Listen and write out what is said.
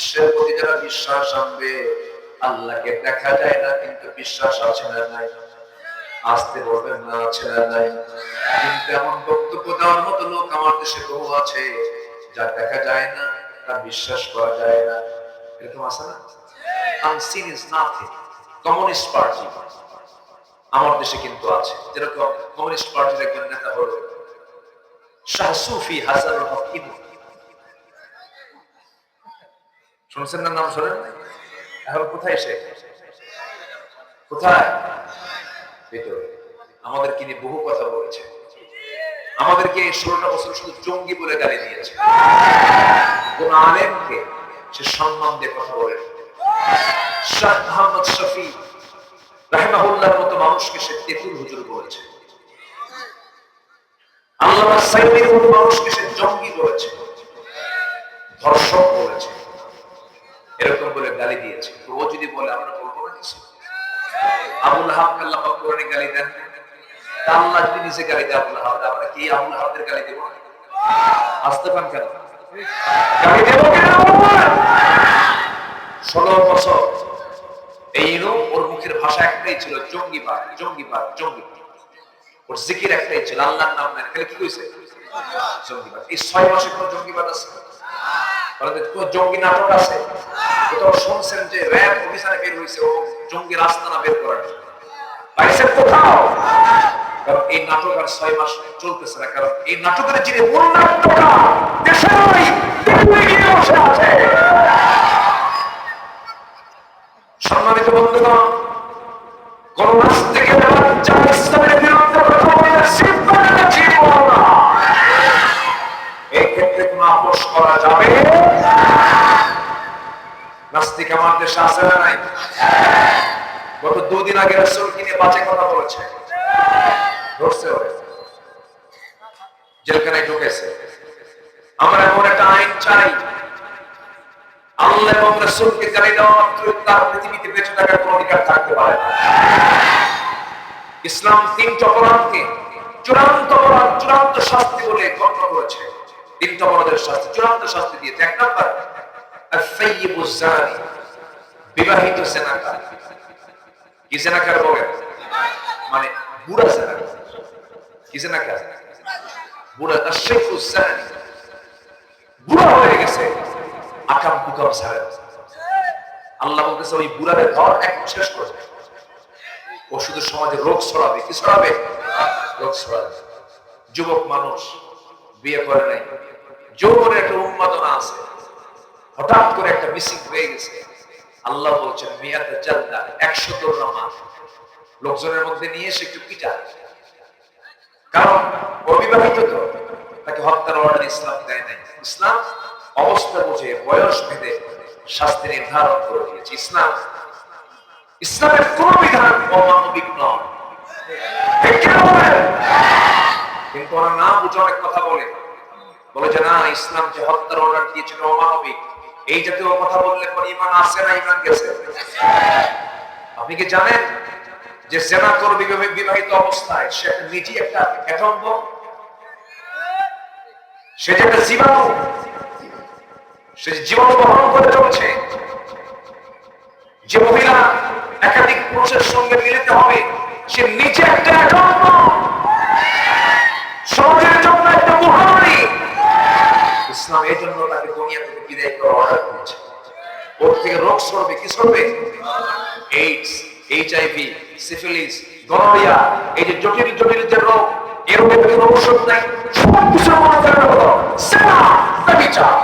বিশ্বের প্রতি যারা বিশ্বাস আনবে, আল্লাহকে দেখা যায় না, কিন্তু বিশ্বাস আছে না নাই। আসতে বলবেন না, আছে না নাই। কিন্তু এমন বক্তব্য দেওয়ার মতো লোক আমার দেশে বহু আছে যা দেখা যায় না তা বিশ্বাস করা যায় না। এরকম আছে না? Unseen is nothing communist party আমার দেশে কিন্তু আছে। যেরকম কমিউনিস্ট পার্টির একজন নেতা হলো শাহ সুফি হাসানুল হক শুনছেন না নাম শোনেন? এখন কোথায় এসে? কোথায়? ভিতরে আমাদেরকে নিয়ে বহু কথা বলেছে। আমাদেরকে ষোলোটা বছর শুধু জঙ্গি বলে গালি দিয়েছে। কোন আলেমকে সে সম্মান দিয়ে কথা বলে শাহ মোহাম্মদ শফি রাহেমাহুল্লাহর মতো মানুষকে সে তেতুল হুজুর বলেছে। আল্লাহ সাইদের মতো মানুষকে সে জঙ্গি বলেছে। ধর্ষক বলেছে। গালি দিয়েছে। তো ও যদি বলে, আমরা বলব না কিছু? আবুল হাব আল্লাহ কোরআনে গালি দেন। আল্লাহ যদি নিজে গালি দেয় আবুল হাব আমরা কি আবুল হাবদের গালি দেবো? আসতে পান কেন? গালি কেন ষোলো বছর। এই ওর মুখের ভাষা একটাই ছিল, জঙ্গিবাদ জঙ্গিবাদ জঙ্গিবাদ। ওর জিকির একটাই ছিল, আল্লাহর নাম নেন। তাহলে কি জঙ্গিবাদ। এই ছয় মাসে কোন জঙ্গিবাদ আছে? জঙ্গি নাটক আছে? কোথাও শুনছেন যে র্যাব অফিসারে বের হয়েছে, ও জঙ্গি রাস্তা না বের করার জন্য। কোথাও? কারণ এই নাটক আর ছয় মাস চলতেছে না, কারণ এই নাটকের যিনি মূল নাট্যকার, দেশের নাস্তিক আমার দেশে নাই? গত দুদিন আগে রসুল কিনে বাজে কথা বলেছে? জেলখানায় ঢুকেছে। আমরা এমন একটা আইন চাই। আল্লাহ এবং রসুলকে গালি দেওয়া তার পৃথিবীতে বেঁচে থাকার কোন অধিকার থাকতে পারে ইসলাম তিনটা অপরাধকে চূড়ান্ত চূড়ান্ত শাস্তি বলে গণ্য করেছে। তিনটা অপরাধের শাস্তি, চূড়ান্ত শাস্তি দিয়েছে এক নম্বর বিবাহিত সেনাকার। কি সেনাকার বলেন মানে বুড়া কি সেনাকার? বুড়া বুড়া হয়ে গেছে। আকাম কুকাম ছাড়ে আল্লাহ বলতেছে, ওই এক শেষ করে ও শুধু সমাজে রোগ ছড়াবে। কি ছড়াবে? রোগ ছড়াবে। যুবক মানুষ, বিয়ে করে নাই। যৌবনের একটা উন্মাদনা আছে। হঠাৎ করে একটা মিসিং হয়ে গেছে। আল্লাহ বলছেন মিয়াতে জালদা, একশো দোরনামা লোকজনের মধ্যে নিয়ে এসে একটু পিটা কারণ অবিবাহিত তো, তাকে হত্যার অর্ডার ইসলাম দেয় নাই। ইসলাম অবস্থা বুঝে, বয়স ভেদে শাস্তি নির্ধারণ করে দিয়েছে। ইসলাম, ইসলামের কোন বিধান অমানবিক নয়? কিন্তু ওরা না বুঝে অনেক কথা বলে। বলে যে, না, ইসলাম যে হত্যার অর্ডার দিয়েছিল অমানবিক। এই জাতীয় কথা বললে পরে ইমান আসে না ইমান গেছে? আপনি কি জানেন যে জেনা করবে বিবাহিত অবস্থায় সে নিজে একটা অ্যাটম্ব সে যে একটা জীবাণু? সে যে জীবাণু বহন করে চলছে? যে মহিলা একাধিক পুরুষের সঙ্গে মিলিতে হবে, সে নিজে একটা অ্যাটম্ব সমাজের জন্য একটা মহামারী। ইসলাম এই জন্য তাকে দুনিয়া থেকে বিদায় করার অর্ডার করেছে ওর থেকে রোগ সরবে, কি সরবে? এইডস এইচআইভি সিফিলিস গনোরিয়া এই যে জটিল জটিল যে রোগ, এর মধ্যে কোনো ঔষধ নাই। সব কিছু মানুষের হলো সেনা ব্যবিচার